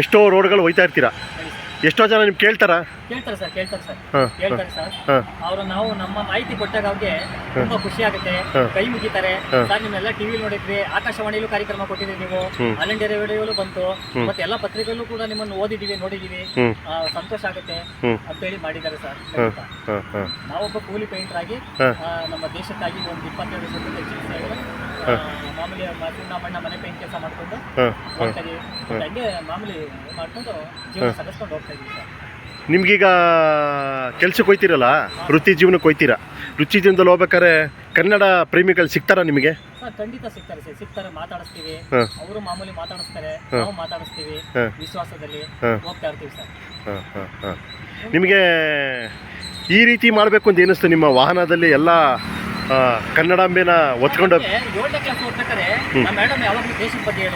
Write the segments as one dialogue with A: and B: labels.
A: ಎಷ್ಟೋ ರೋಡ್ಗಳು ಹೋಯ್ತಾ ಇರ್ತೀರಾ? ಎಷ್ಟೋ ಜನ ನಿಮ್ಗೆ ಕೇಳ್ತಾರಾ?
B: ಕೇಳ್ತಾರೆ ಸರ್ ಕೇಳ್ತಾರೆ ಸರ್. ಕೇಳ್ತಾರೆ ಸರ್. ಅವರು ನಾವು ನಮ್ಮ ಮಾಹಿತಿ ಕೊಟ್ಟಾಗ ಅವ್ರಿಗೆ ತುಂಬಾ ಖುಷಿ ಆಗುತ್ತೆ ಕೈ ಮುಗಿತಾರೆ. ಸರ್ ನಿಮ್ಮೆಲ್ಲ ಟಿವಿ ನೋಡಿದ್ರಿ ಆಕಾಶವಾಣಿಯಲ್ಲೂ ಕಾರ್ಯಕ್ರಮ ಕೊಟ್ಟಿದ್ರಿ ನೀವು. ಆಲ್ ಇಂಡಿಯಾ ರೇಡಿಯೋಲು ಬಂತು ಮತ್ತೆ ಎಲ್ಲ ಪತ್ರಿಕೆಲ್ಲೂ ಕೂಡ ನಿಮ್ಮನ್ನು ಓದಿದೀವಿ ನೋಡಿದೀವಿ ಸಂತೋಷ ಆಗುತ್ತೆ
A: ಅಂತ
B: ಅಂತೇಳಿ ಮಾಡಿದ್ದಾರೆ ಸರ್. ನಾವೊಬ್ಬ ಕೂಲಿ ಪೇಂಟರ್ ಆಗಿ ನಮ್ಮ ದೇಶಕ್ಕಾಗಿ ಒಂದು ಇಪ್ಪತ್ತೆರಡು ವರ್ಷದಿಂದ ಮಾಮೂಲಿ ಮಣ್ಣ ಮನೆ ಪೇಂಟ್ ಕೆಲಸ ಮಾಡ್ಕೊಂಡು
A: ಹಾಂ
B: ಹೋಗ್ತಾ ಇದೀವಿ ಹಂಗೆ ಮಾಮೂಲಿ ಮಾಡ್ಕೊಂಡು ಜೀವನ ಹೋಗ್ತಾ ಇದೀವಿ ಸರ್.
A: ನಿಮ್ಗೀಗ ಕೆಲ್ಸಕ್ಕೆ ಹೋಯ್ತಿರಲ್ಲ? ವೃತ್ತಿ ಜೀವನಕ್ಕೆ ಹೋಯ್ತೀರಾ? ವೃತ್ತಿ ಜೀವನದಲ್ಲಿ ಹೋಗ್ಬೇಕಾದ್ರೆ ಕನ್ನಡ ಪ್ರೇಮಿಗಳು ಸಿಗ್ತಾರಾ ನಿಮಗೆ?
B: ಸರ್ ಖಂಡಿತ ಸಿಗ್ತಾರೆ ಸರ್. ಸಿಗ್ತಾರೆ ಮಾತಾಡಿಸ್ತೀವಿ. ಅವರು ಮಾಮೂಲಿ ಮಾತಾಡಿಸ್ತಾರೆ. ನಾವು ಮಾತಾಡಿಸ್ತೀವಿ. ವಿಶ್ವಾಸದಲ್ಲಿ. ಹೋಗ್ತಾ ಇರ್ತೀವಿ ಸರ್.
A: ಹಾಂ ಹಾಂ ಹಾಂ. ನಿಮಗೆ ಈ ರೀತಿ ಮಾಡಬೇಕು ಅಂತ ಏನಿಸ್ತು ನಿಮ್ಮ ವಾಹನದಲ್ಲಿ ಎಲ್ಲ ಕನ್ನಡಾಂಬೆನ ಒತ್ಕೊಂಡು
B: ಏಳನೇ ಕ್ಲಾಸ್ ಓದ್ಬೇಕಾದ್ರೆ ನಮ್ಮ ಮೇಡಮ್ ಯಾವಾಗಲೂ ದೇಶದ ಬಗ್ಗೆ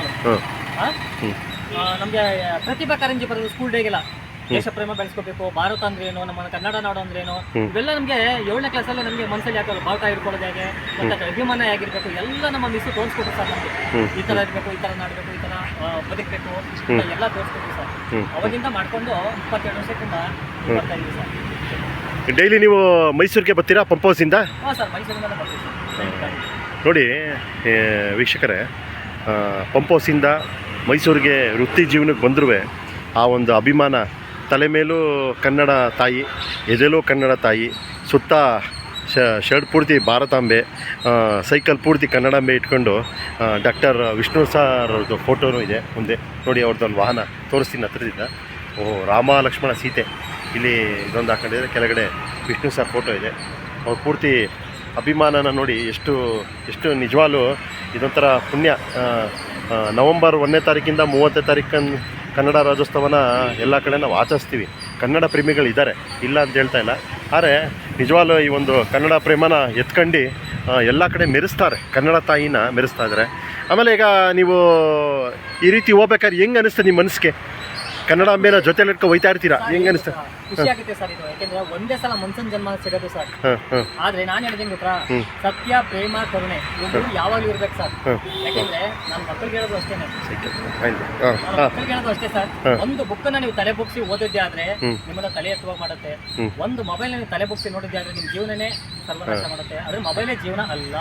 B: ನಮ್ಗೆ ಪ್ರತಿಭಾ ಕಾರಂಜಿ ಬರೋದು ಸ್ಕೂಲ್ ಡೇಗೆಲ್ಲ ದೇಶ ಪ್ರೇಮ ಬೆಳೆಸ್ಕೋಬೇಕು ಭಾರತ ಅಂದ್ರೆ ಏನು ನಮ್ಮ ಕನ್ನಡ ನಾಡು ಅಂದ್ರೆ ಏನು. ಇವೆಲ್ಲ ನಮಗೆ ಏಳನೇ ಕ್ಲಾಸಲ್ಲಿ ನಮಗೆ ಮನಸ್ಸಲ್ಲಿ ಯಾಕಲ್ಲ ಭಾರತ ಇರ್ಕೊಳ್ಳೋದು ಹೇಗೆ ಮತ್ತೆ ಅಭಿಮಾನ ಆಗಿರ್ಬೇಕು ಎಲ್ಲ ನಮ್ಮ ಮಿಸ್ ತೋರಿಸ್ಕೊಟ್ರು ಸರ್ ನಮಗೆ. ಈ ತರ ಇರಬೇಕು ಈ ತರ ನಾಡಬೇಕು ಈ ತರ ಬದುಕಬೇಕು ಎಲ್ಲ ತೋರಿಸ್ಕೊಟ್ರು ಸರ್. ಅವಾಗಿಂದ ಮಾಡ್ಕೊಂಡು ಇಪ್ಪತ್ತೆರಡು ವರ್ಷಕ್ಕಿಂತ ಬರ್ತಾ ಇದ್ದೀವಿ ಸರ್.
A: ಡೈಲಿ ನೀವು ಮೈಸೂರಿಗೆ ಬರ್ತೀರಾ ಪಂಪ್ ಹೌಸಿಂದ ನೋಡಿ ವೀಕ್ಷಕರೇ ಪಂಪ್ ಹೌಸಿಂದ ಮೈಸೂರಿಗೆ ವೃತ್ತಿ ಜೀವನಕ್ಕೆ ಬಂದರೂ ಆ ಒಂದು ಅಭಿಮಾನ ತಲೆ ಮೇಲೂ ಕನ್ನಡ ತಾಯಿ ಎದೆಲೂ ಕನ್ನಡ ತಾಯಿ ಸುತ್ತ ಶ ಶರ್ಟ್ ಪೂರ್ತಿ ಭಾರತಾಂಬೆ ಸೈಕಲ್ ಪೂರ್ತಿ ಕನ್ನಡಾಂಬೆ ಇಟ್ಕೊಂಡು ಡಾಕ್ಟರ್ ವಿಷ್ಣು ಸರ್ ಅವ್ರದ್ದು ಫೋಟೋನೂ ಇದೆ ಮುಂದೆ. ನೋಡಿ ಅವ್ರದ್ದೊಂದು ವಾಹನ ತೋರಿಸ್ತೀನಿ ಹತ್ರದಿಂದ. ಓಹ್ ರಾಮ ಲಕ್ಷ್ಮಣ ಸೀತೆ. ಇಲ್ಲಿ ಇದೊಂದು ಹಾಕೊಂಡಿದ್ರೆ ಕೆಳಗಡೆ ವಿಷ್ಣು ಸರ್ ಫೋಟೋ ಇದೆ. ಅವ್ರು ಪೂರ್ತಿ ಅಭಿಮಾನನ ನೋಡಿ ಎಷ್ಟು ಎಷ್ಟು ನಿಜವಾಗ್ಲೂ ಇದೊಂಥರ ಪುಣ್ಯ. ನವಂಬರ್ ಒಂದನೇ ತಾರೀಕಿಂದ ಮೂವತ್ತನೇ ತಾರೀಕು ಕನ್ನಡ ರಾಜ್ಯೋತ್ಸವನ ಎಲ್ಲ ಕಡೆ ನಾವು ಆಚರಿಸ್ತೀವಿ. ಕನ್ನಡ ಪ್ರೇಮಿಗಳಿದ್ದಾರೆ ಇಲ್ಲ ಅಂತ ಹೇಳ್ತಾ ಇಲ್ಲ. ಆದರೆ ನಿಜವಾಗ್ಲೂ ಈ ಒಂದು ಕನ್ನಡ ಪ್ರೇಮನ ಎತ್ಕೊಂಡು ಎಲ್ಲ ಕಡೆ ಮೆರೆಸ್ತಾರೆ. ಕನ್ನಡ ತಾಯಿನ ಮೆರೆಸ್ತಾ ಇದ್ದಾರೆ. ಆಮೇಲೆ ಈಗ ನೀವು ಈ ರೀತಿ ಹೋಗ್ಬೇಕಾದ್ರೆ ಹೆಂಗೆ ಅನ್ನಿಸ್ತದೆ ನಿಮ್ಮ ಮನಸ್ಸಿಗೆ? ಕನ್ನಡ ಮೇಲೆ ಜೊತೆಲಿ ಲೆಕ್ಕ ಹೋಯ್ತಾ ಇರ್ತೀರಾ? ಹೆಂಗೆ ಅನಿಸ್ತಾ?
B: ಖುಷಿ ಆಗುತ್ತೆ ಸರ್ ಇದು. ಯಾಕಂದ್ರೆ ಒಂದೇ ಸಲ ಮನ್ಸನ್ ಜನ್ಮ ಸಿಗೋದು ಸರ್.
A: ಹಾಂ ಹಾಂ.
B: ಆದ್ರೆ ನಾನು ಹೇಳಿದ್ದೀನಿ ಗೊತ್ತಾ? ಸತ್ಯ ಪ್ರೇಮ ಕರುಣೆ ಯಾವಾಗ ಯಾವಾಗಲೂ ಇರ್ಬೇಕು ಸರ್. ಯಾಕಂದ್ರೆ ನನ್ನ ಮಕ್ಕಳಿಗೆ ಹೇಳೋದು ಅಷ್ಟೇನೆ
A: ಹಾಂ
B: ಮಕ್ಕಳಿಗೆ ಹೇಳೋದು ಅಷ್ಟೇ ಸರ್. ಒಂದು ಬುಕ್ ನೀವು ತಲೆ ಬುಕ್ಸಿ ಓದಿದ್ದೆ ಆದ್ರೆ ನಿಮ್ಮನ್ನ ತಲೆ ಎತ್ತುವಾಗ ಮಾಡುತ್ತೆ. ಒಂದು ಮೊಬೈಲ್ ನೀವು ತಲೆ ಬುಕ್ಸಿ ನೋಡಿದ್ದೆ ಆದ್ರೆ ನಿಮ್ಮ ಜೀವನನೇ ಸರ್ವನಾಶ ಮಾಡುತ್ತೆ. ಆದ್ರೆ ಮೊಬೈಲೇ ಜೀವನ ಅಲ್ಲ.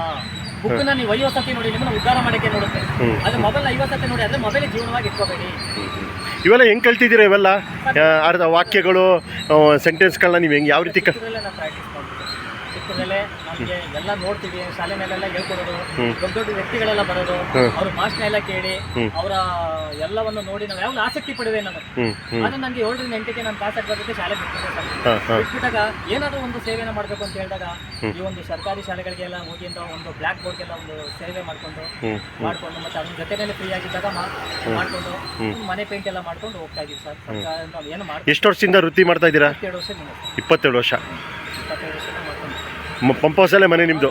B: ಬುಕ್ಕನ್ನ ನೀವು ಐವತ್ತು ಸತಿ ನೋಡಿ ನಿಮ್ಮನ್ನ ಉದ್ಧಾರ ಮಾಡಕ್ಕೆ ನೋಡುತ್ತೆ. ಆದ್ರೆ ಮೊಬೈಲ್ ಐವತ್ತು ಸತಿ ನೋಡಿ ಆದ್ರೆ ಮೊಬೈಲ್ ಜೀವನವಾಗಿ ಇಟ್ಕೋಬೇಡಿ.
A: ಇವೆಲ್ಲ ಹೆಂಗೆ ಕಲ್ತಿದ್ದೀರಾ ಇವೆಲ್ಲ? ಅರ್ಧ ವಾಕ್ಯಗಳು ಸೆಂಟೆನ್ಸ್ಗಳನ್ನ ನೀವು ಹೆಂಗೆ ಯಾವ ರೀತಿ ಕ
B: ಚಿಕ್ಕದ್ರಲ್ಲೇ ನಮಗೆ ಎಲ್ಲ ನೋಡ್ತೀವಿ ಶಾಲೆನಲ್ಲೆಲ್ಲ ಹೇಳ್ಕೊಡೋದು. ದೊಡ್ಡ ದೊಡ್ಡ ವ್ಯಕ್ತಿಗಳೆಲ್ಲ ಬರೋದು. ಅವ್ರ ಭಾಷಣ ಎಲ್ಲ ಕೇಳಿ ಅವರ ಎಲ್ಲವನ್ನು ನೋಡಿ ನಾವು ಯಾವಾಗ ಆಸಕ್ತಿ ಪಡುವೆ ನಾನು ಆದ್ರೆ ನನಗೆ ಏಳರಿಂದ ಎಂಟಕ್ಕೆ ನಾನು ಬರ್ತೈತೆ ಶಾಲೆ ಬಿಟ್ಬಿಟ್ಟೆ ಸರ್. ಬಿಟ್ಬಿಟ್ಟಾಗ ಏನಾದರೂ ಒಂದು ಸೇವೆನ ಮಾಡಬೇಕು ಅಂತ ಹೇಳಿದಾಗ ಈ ಒಂದು ಸರ್ಕಾರಿ ಶಾಲೆಗಳಿಗೆಲ್ಲ ಹೋಗಿ ಅಂತ ಒಂದು ಬ್ಲ್ಯಾಕ್ ಬೋರ್ಡ್ಗೆಲ್ಲ ಒಂದು ಸೇವೆ ಮಾಡ್ಕೊಂಡು ಮಾಡ್ಕೊಂಡು ಮತ್ತೆ ಅದ್ರ ಜೊತೆನೇ ಫ್ರೀ ಆಗಿದ್ದಾಗ ಮಾಡ್ಕೊಂಡು ಮನೆ ಪೇಂಟ್ ಎಲ್ಲ ಮಾಡ್ಕೊಂಡು ಹೋಗ್ತಾ ಇದೀವಿ ಸರ್. ನಾವು ಏನು ಮಾಡಿ
A: ಎಷ್ಟು ವರ್ಷದಿಂದ ವೃತ್ತಿ ಮಾಡ್ತಾ ಇದ್ದೀರಾ
B: ಇಪ್ಪತ್ತೇಳು ವರ್ಷ ನಿಮಗೆ
A: ಇಪ್ಪತ್ತೇಳು ವರ್ಷ
B: ಇಪ್ಪತ್ತೇಳು ವರ್ಷ ಮಾಡ್ಕೊಂಡು
A: ಮ- ಪಂಪ್ ಹೌಸಲ್ಲೇ ಮನೆ ನಿಮ್ಮದು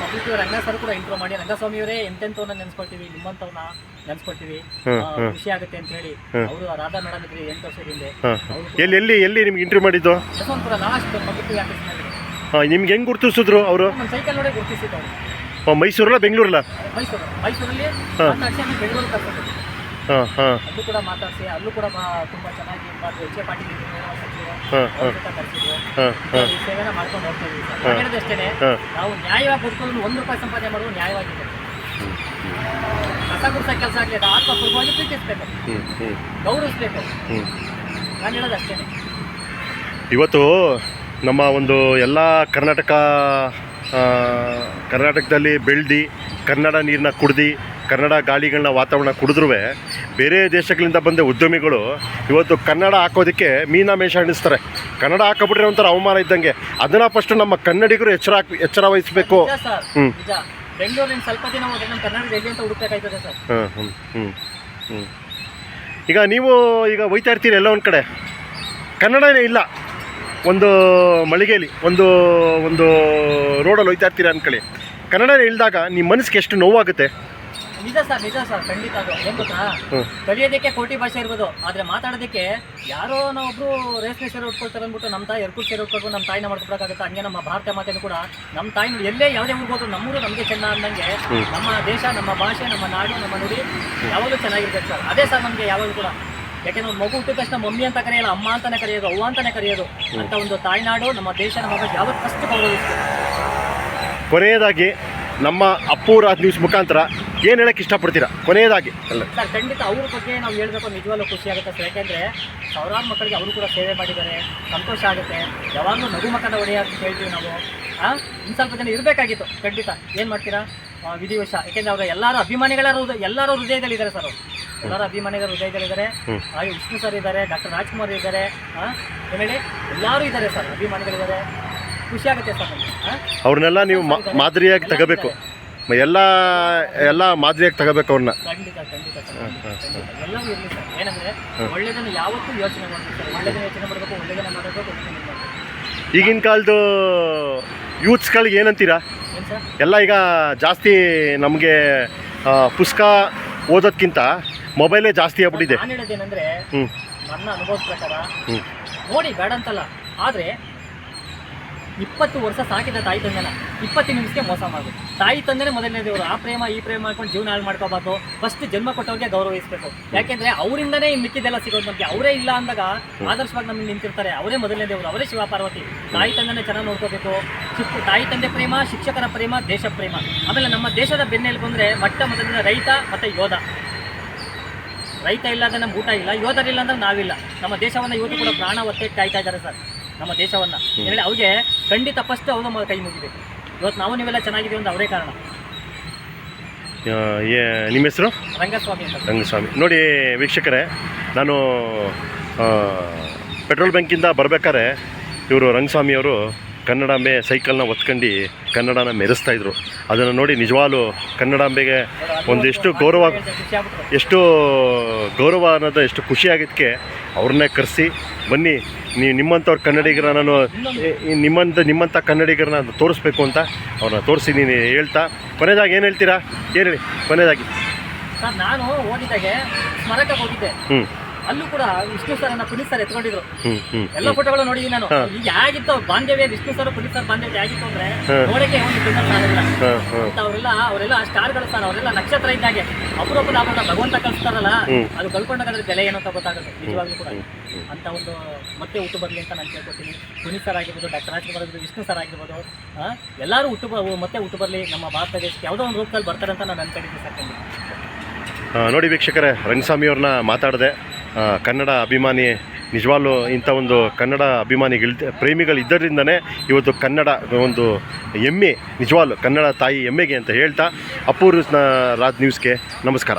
B: ಪಬ್ಲಿಕ್ ರಂಗ ಸರ್ ಕೂಡ ಇಂಟ್ರೋ ಮಾಡಿ. ರಂಗಸ್ವಾಮಿಯವರೇ ಅವರೇ ನೆನ್ಸ್ಕೊಳ್ತೀವಿ ನಿಮ್ಮಂತವ್ರನ್ನ ನೆನ್ಸ್ಕೊಳ್ತೀವಿ. ಆ, ಖುಷಿ ಆಗುತ್ತೆ ಅಂತ ಹೇಳಿ. ಅವರು ರಾಧಾ ಮೇಡಮ್ ಇದ್ರಿ ಎಂಟು ವರ್ಷದ ಹಿಂದೆ. ಅವರು
A: ಎಲ್ಲಿ ಎಲ್ಲಿ ಎಲ್ಲಿ ನಿಮ್ಗೆ ಇಂಟರ್ವ್ಯೂ ಮಾಡಿದ್ದು?
B: ಯಶವಂತಪುರ ಲಾಸ್ಟ್ ಪಬ್ಲಿಕ್ ಆಫೀಸ್ನಲ್ಲಿ
A: ಹಾಂ ನಿಮ್ಗೆ ಹೆಂಗ್ ಗುರುತಿಸಿದ್ರು ಅವರು?
B: ನಮ್ಮ ಸೈಕಲ್ ನೋಡಿ ಗುರುತಿಸಿದ್ದು
A: ಮೈಸೂರಲ್ಲ ಬೆಂಗಳೂರಲ್ಲ?
B: ಮೈಸೂರು. ಮೈಸೂರಲ್ಲಿ ಬೆಂಗಳೂರು ಕರ್ಕೊಂಡು
A: ಹಾಂ ಹಾಂ.
B: ಅಲ್ಲೂ ಕೂಡ ಮಾತಾಡಿಸಿ ಅಲ್ಲೂ ಕೂಡ ತುಂಬಾ ಚೆನ್ನಾಗಿ ಎಚ್ ಎ ಪಾಟೀಲ್ ಇದ್ರು, ಸೇವೆನ ಮಾಡ್ಕೊಂಡು ಹೋಗ್ತಾ ಇದೀವಿ ಸರ್
A: ಹಾ.
B: ನಾನು ಹೇಳಿದ್ದು ಅಷ್ಟೇನೆ
A: ಹಾಂ.
B: ನಾವು ನ್ಯಾಯವಾಗಿ ಬದುಕೋದು ಒಂದು ರೂಪಾಯಿ ಸಂಪಾದನೆ ಮಾಡೋದು ನ್ಯಾಯವಾಗಿದೆ ಕಸ ಗುಡ್ಸ ಕೆಲಸ ಆಗಲಿ ಅದು ಆತ್ಮಪೂರ್ವವಾಗಿ ಪ್ರೀತಿಸ್ಬೇಕು.
A: ಹ್ಞೂ ಹ್ಞೂ
B: ಗೌರವಿಸ್ಬೇಕು.
A: ಹ್ಞೂ
B: ನಾನು ಹೇಳೋದು ಅಷ್ಟೇನೆ
A: ಇವತ್ತು ನಮ್ಮ ಒಂದು ಎಲ್ಲ ಕರ್ನಾಟಕ ಆ, ಕರ್ನಾಟಕದಲ್ಲಿ ಬೆಳೆದು ಕನ್ನಡ ನೀರನ್ನ ಕುಡ್ದು ಕನ್ನಡ ಗಾಳಿಗಳನ್ನ ವಾತಾವರಣ ಕುಡಿದ್ರೂ ಬೇರೆ ದೇಶಗಳಿಂದ ಬಂದ ಉದ್ಯಮಿಗಳು ಇವತ್ತು ಕನ್ನಡ ಹಾಕೋದಕ್ಕೆ ಮೀನಾಮೇಷ ಅಣಿಸ್ತಾರೆ ಕನ್ನಡ ಹಾಕೋಬಿಟ್ರೆ ಒಂಥರ ಅವಮಾನ ಇದ್ದಂಗೆ. ಅದನ್ನು ಫಸ್ಟ್ ನಮ್ಮ ಕನ್ನಡಿಗರು ಎಚ್ಚರ ಎಚ್ಚರ ವಹಿಸಬೇಕು.
B: ನಿಜ ಸರ್
A: ಹ್ಮ್.
B: ನಿಜ ಬೆಂಗಳೂರಿನ ಸ್ವಲ್ಪ ದಿನ ಹೋದ್ರೆ ನಮ್ಮ ಕರ್ನಾಟಕ ಎಲ್ಲಿ ಅಂತ ಹುಡುಕ್ಬೇಕಾಯ್ತದೆ ಸರ್.
A: ಹಾಂ ಹ್ಞೂ ಹ್ಞೂ ಹ್ಞೂ ಈಗ ನೀವು ಈಗ ಒಯ್ತಾ ಇರ್ತೀರಿ ಎಲ್ಲ ಒಂದು ಕಡೆ? ಕನ್ನಡನೇ ಇಲ್ಲ. ಒಂದು ಮಳಿಗೆಯಲ್ಲಿ ಒಂದು ಒಂದು ರೋಡಲ್ಲಿ ಹೋಯ್ತಾ ಇರ್ತೀರ ಅನ್ಕೊಳ್ಳಿ. ಕನ್ನಡನೇ ಇಲ್ದಾಗ ನಿಮ್ಮ ಮನಸ್ಸಿಗೆ ಎಷ್ಟು ನೋವಾಗುತ್ತೆ?
B: ನಿಜ ಸರ್ ನಿಜ ಸರ್ ಖಂಡಿತ ಅದು. ಏನ್ ಗೊತ್ತಾ? ಕಲಿಯೋದಕ್ಕೆ ಕೋಟಿ ಭಾಷೆ ಇರ್ಬೋದು ಆದ್ರೆ ಮಾತಾಡೋದಕ್ಕೆ ಯಾರೋ ನಾವೊಬ್ರು ರೇಷ್ಮೆ ಸೀರೆ ಉಟ್ಕೊಳ್ತಾರೆ ಅಂದ್ಬಿಟ್ಟು ನಮ್ಮ ತಾಯಿ ಎರ್ಕುಲ್ ಸೀರೆ ಉಟ್ಕೊಂಡು ನಮ್ಮ ತಾಯಿನ ಮಾಡ್ಕೊಡಕ್ಕಾಗುತ್ತೆ? ಹಂಗೆ ನಮ್ಮ ಭಾರತ ಮಾತೆನೂ ಕೂಡ ನಮ್ಮ ತಾಯಿ ಎಲ್ಲೇ ಯಾವುದೇ ಊರಿಗೆ ನಮ್ಮೂರು ನಮಗೆ ಚೆನ್ನ ಅಂದಂಗೆ ನಮ್ಮ ದೇಶ ನಮ್ಮ ಭಾಷೆ ನಮ್ಮ ನಾಡು ನಮ್ಮ ನುಡಿ ಯಾವಾಗಲೂ ಚೆನ್ನಾಗಿರ್ಬೇಕು ಸರ್ ಅದೇ ಸರ್ ನಮಗೆ ಯಾವಾಗಲೂ ಕೂಡ. ಯಾಕೆಂದ್ರೆ ಒಂದು ಮಗು ಹುಟ್ಟಿದ ತಕ್ಷಣ ಮಮ್ಮಿ ಅಂತ ಕರೆಯಲ್ಲ ಅಮ್ಮ ಅಂತಾನೆ ಕರೆಯೋದು ಅವ್ವ ಅಂತಾನೆ ಕರೆಯೋದು. ಅಂತ ಒಂದು ತಾಯ್ನಾಡು ನಮ್ಮ ದೇಶ ನಮ್ಮ ಬಗ್ಗೆ ಯಾವತ್ತು ಫಸ್ಟ್ ಗೌರವಿಸ್ಬೇಕು
A: ಕೊನೆಯದಾಗಿ ನಮ್ಮ ಅಪ್ಪೂರ ನ್ಯೂಸ್ ಮುಖಾಂತರ ಏನು ಹೇಳಕ್ಕೆ ಇಷ್ಟಪಡ್ತೀರಾ? ಕೊನೆಯದಾಗಿ. ಅಲ್ಲ.
B: ಸರ್ ಖಂಡಿತ ಅವ್ರ ಬಗ್ಗೆ ನಾವು ಹೇಳಬೇಕು ನಿಜವಾಗ್ಲೂ ಖುಷಿ ಆಗುತ್ತೆ. ಸರ್ ಯಾಕೆಂದರೆ ಸಾವಿರಾರು ಮಕ್ಕಳಿಗೆ ಅವರು ಕೂಡ ಸೇವೆ ಮಾಡಿದ್ದಾರೆ ಸಂತೋಷ ಆಗುತ್ತೆ. ಯಾವಾಗಲೂ ನಗು ಮಕ್ಕಳ ಒಡೆಯ ಅಂತ ಹೇಳ್ತೀವಿ ನಾವು. ಹಾಂ ಇನ್ನು ಸ್ವಲ್ಪ ಜನ ಇರಬೇಕಾಗಿತ್ತು ಖಂಡಿತ. ಏನು ಮಾಡ್ತೀರಾ? ವಿಧಿವಶ ಯಾಕೆಂದ್ರೆ ಅವರ ಎಲ್ಲರ ಅಭಿಮಾನಿಗಳ ಹೃದಯ ಎಲ್ಲರ ಹೃದಯದಲ್ಲಿದ್ದಾರೆ ಸರ್ ಅವರು. ಎಲ್ಲರ ಅಭಿಮಾನಿಗಳ ಹೃದಯದಲ್ಲಿದ್ದಾರೆ. ಹಾಗೆ ವಿಷ್ಣು ಸರ್ ಇದ್ದಾರೆ ಡಾಕ್ಟರ್ ರಾಜ್ಕುಮಾರ್ ಇದ್ದಾರೆ ಆ, ಹೇಳಿ? ಎಲ್ಲರೂ ಇದ್ದಾರೆ ಸರ್ ಅಭಿಮಾನಿಗಳಿದ್ದಾರೆ. ಖುಷಿ ಆಗುತ್ತೆ ಸರ್?
A: ಅವ್ರನ್ನೆಲ್ಲ ನೀವು ಮಾದರಿಯಾಗಿ ತಗೋಬೇಕು. ಎಲ್ಲ ಎಲ್ಲ ಮಾದರಿಯಾಗಿ ತಗೋಬೇಕು ಅವ್ರನ್ನ
B: ಖಂಡಿತ ಖಂಡಿತ ಸರ್ ಖಂಡಿತ. ಎಲ್ಲವೂ ಇರಲಿ ಸರ್. ಏನಂದ್ರೆ ಒಳ್ಳೆದನ್ನು ಯಾವತ್ತೂ ಯೋಚನೆ ಮಾಡಬೇಕು ಸರ್. ಒಳ್ಳೆದನ್ನ ಯೋಚನೆ ಮಾಡಬೇಕು ಒಳ್ಳೆದನ್ನ ಮಾಡಬೇಕು ಒಳ್ಳೆದನ್ನ ಮಾಡಬೇಕು.
A: ಈಗಿನ ಕಾಲದ ಯೂತ್ಸ್ಗಳಿಗೆ ಏನಂತೀರಾ?
B: ಏನು ಸರ್?
A: ಎಲ್ಲ ಈಗ ಜಾಸ್ತಿ ನಮಗೆ ಪುಸ್ತಕ ಓದೋದ್ಕಿಂತ ಮೊಬೈಲೇ ಜಾಸ್ತಿ ಆಗ್ಬಿಟ್ಟಿದೆ.
B: ನಾನು ಹೇಳೋದೇನೆಂದ್ರೆ
A: ಹ್ಞೂ
B: ನನ್ನ ಅನುಭವದ ಪ್ರಕಾರ ನೋಡಿ ಬೇಡ ಅಂತಲ್ಲ. ಆದರೆ ಇಪ್ಪತ್ತು ವರ್ಷ ಸಾಕಿದ ತಾಯಿ ತಂದೆನ ಇಪ್ಪತ್ತು ನಿಮಿಷಕ್ಕೆ ಮೋಸ ಮಾಡೋದು ತಾಯಿ ತಂದೆನೇ ಮೊದಲನೇ ದೇವರು ಆ ಪ್ರೇಮ ಈ ಪ್ರೇಮ ಮಾಡ್ಕೊಂಡು ಜೀವನ ಹಾಳು ಮಾಡ್ಕೋಬಾರ್ದು. ಫಸ್ಟ್ ಜನ್ಮ ಕೊಟ್ಟವ್ರಿಗೆ ಗೌರವಿಸಬೇಕು. ಯಾಕೆಂದ್ರೆ ಅವರಿಂದನೇ ಈ ಮಿಕ್ಕಿದೆಲ್ಲ ಸಿಗೋದು ನಮಗೆ. ಅವರೇ ಇಲ್ಲ ಅಂದಾಗ ಆದರ್ಶವಾಗಿ ನಮಗೆ ನಿಂತಿರ್ತಾರೆ. ಅವರೇ ಮೊದಲನೇ ದೇವರು ಅವರೇ ಶಿವ ಪಾರ್ವತಿ. ತಾಯಿ ತಂದೆನೇ ಚೆನ್ನಾಗಿ ನೋಡ್ಕೋಬೇಕು. ಚಿಕ್ಕ ತಾಯಿ ತಂದೆ ಪ್ರೇಮ ಶಿಕ್ಷಕರ ಪ್ರೇಮ ದೇಶ ಪ್ರೇಮ. ಆಮೇಲೆ ನಮ್ಮ ದೇಶದ ಬೆನ್ನೆಲು ಬಂದರೆ ಮೊಟ್ಟ ಮೊದಲಿನ ರೈತ ಮತ್ತು ಯೋಧ. ರೈತ ಇಲ್ಲದ ನಮ್ಮ ಊಟ ಇಲ್ಲ. ಯೋಧರಿಲ್ಲ ಅಂದ್ರೆ ನಾವಿಲ್ಲ. ನಮ್ಮ ದೇಶವನ್ನ ಇವತ್ತು ಕೂಡ ಪ್ರಾಣ ಒತ್ತೆ ಕಾಯ್ತಾ ಇದ್ದಾರೆ ಸರ್. ನಮ್ಮ ದೇಶವನ್ನ. ಹೇಳಿ ಅವ್ರಿಗೆ ಖಂಡಿತ ಫಸ್ಟ್ ಅವರು ನಮ್ಮ ಕೈ ಮುಗಿದೆ ಇವತ್ತು ನಾವು ನೀವೆಲ್ಲ ಚೆನ್ನಾಗಿದ್ದೀವಿ ಅಂತ ಅವರೇ ಕಾರಣ.
A: ಆ, ಏ- ನಿಮ್ಮ ಹೆಸರು?
B: ರಂಗಸ್ವಾಮಿ ಅಂತ.
A: ರಂಗಸ್ವಾಮಿ. ನೋಡಿ ವೀಕ್ಷಕರೇ ನಾನು ಆ, ಪೆಟ್ರೋಲ್ ಬ್ಯಾಂಕಿಂದ ಬರ್ಬೇಕಾದ್ರೆ ಇವರು ರಂಗಸ್ವಾಮಿಯವರು ಕನ್ನಡಾಂಬೆ ಸೈಕಲ್ನ ಒತ್ಕೊಂಡು ಕನ್ನಡನ ಮೆರೆಸ್ತಾ ಇದ್ರು. ಅದನ್ನು ನೋಡಿ ನಿಜವಾಗ್ಲೂ ಕನ್ನಡಾಂಬೆಗೆ ಒಂದೆಷ್ಟು ಗೌರವ ಎಷ್ಟು ಗೌರವ ಅನ್ನೋದು ಎಷ್ಟು ಖುಷಿಯಾಗಿದ್ದಕ್ಕೆ ಅವ್ರನ್ನೇ ಕರೆಸಿ ಬನ್ನಿ ನೀವು ನಿಮ್ಮಂಥವ್ರ ಕನ್ನಡಿಗರ ನಾನು ನಿಮ್ಮಂತ ನಿಮ್ಮಂಥ ನಿಮ್ಮಂಥ ಕನ್ನಡಿಗರನ್ನ ತೋರಿಸ್ಬೇಕು ಅಂತ ಅವ್ರನ್ನ ತೋರಿಸಿ ನೀನು ಹೇಳ್ತಾ. ಕೊನೆಯದಾಗಿ ಏನು ಹೇಳ್ತೀರಾ? ಏನು ಹೇಳಿ? ಕೊನೆಯದಾಗಿ
B: ಸರ್ ನಾನು ಓದಿದಾಗೆ ಸ್ಮರಕ ಹೋಗಿದ್ದೆ.
A: ಹ್ಞೂ
B: ಅಲ್ಲೂ ಕೂಡ ವಿಷ್ಣು ಸರ್ ಅನ್ನ ಪುನೀತ್ ಸರ್ ಎತ್ಕೊಂಡಿದ್ರು. ಎಲ್ಲ ಫೋಟೋಗಳು ನೋಡಿದ್ದೀನಿ ನಾನು. ಈಗ ಹೇಗಿತ್ತು ಬಾಂಧವ್ಯ ವಿಷ್ಣು ಸರ್ ಪುನೀತ್ ಸರ್ ಬಾಂಧವ್ಯ ಹೇಗಿತ್ತು ಅಂದ್ರೆ ನೋಡಕ್ಕೆ ಒಂದು ಅಂತ ಅವರೆಲ್ಲ ಅವರೆಲ್ಲ ಸ್ಟಾರ್ಗಳು ಸರ್ ಅವರೆಲ್ಲ ನಕ್ಷತ್ರ ಇದ್ದಾಗೆ ಅಪರೂಪದ ಅವರನ್ನ ಭಗವಂತ
A: ಕಲಿಸ್ತಾರಲ್ಲ.
B: ಅದು ಕಳ್ಕೊಂಡಾಗದ್ರ ಬೆಲೆ ಏನು ಅಂತ ಗೊತ್ತಾಗುತ್ತೆ ನಿಜವಾಗ್ಲೂ ಕೂಡ. ಅಂತ ಒಂದು ಮತ್ತೆ ಹುಟ್ಟು ಬರಲಿ ಅಂತ ನಾನು ಕೇಳ್ಕೊತೀನಿ. ಪುನೀತ್ ಸರ್ ಆಗಿರ್ಬೋದು ಡಾಕ್ಟರ್ ರಾಜ್ಕುಮಾರ್ ವಿಷ್ಣು ಸರ್ ಆಗಿರ್ಬೋದು ಎಲ್ಲರೂ ಹುಟ್ಟು ಮತ್ತೆ ಹುಟ್ಟು ಬರಲಿ ನಮ್ಮ ಭಾರತ ದೇಶಕ್ಕೆ ಯಾವುದೋ ಒಂದು ರೂಪದಲ್ಲಿ ಬರ್ತಾರೆ ಅಂತ ನಾನು ಅನ್ಕೊಂಡಿದ್ದೀನಿ ಸರ್.
A: ನೋಡಿ ವೀಕ್ಷಕರೇ ರಂಗಸ್ವಾಮಿಯವ್ರನ್ನ ಮಾತಾಡಿದೆ. ಕನ್ನಡ ಅಭಿಮಾನಿ, ನಿಜವಾಗ್ಲೂ ಇಂಥ ಒಂದು ಕನ್ನಡ ಅಭಿಮಾನಿಗಳು ಪ್ರೇಮಿಗಳಿದ್ದರಿಂದನೇ ಇವತ್ತು ಕನ್ನಡ ಒಂದು ಹೆಮ್ಮೆ ನಿಜವಾಗ್ಲೂ ಕನ್ನಡ ತಾಯಿ ಹೆಮ್ಮೆಗೆ ಅಂತ ಹೇಳ್ತಾ ಅಪ್ಪೂರು ರಾಜ್ ನ್ಯೂಸ್ಗೆ ನಮಸ್ಕಾರ.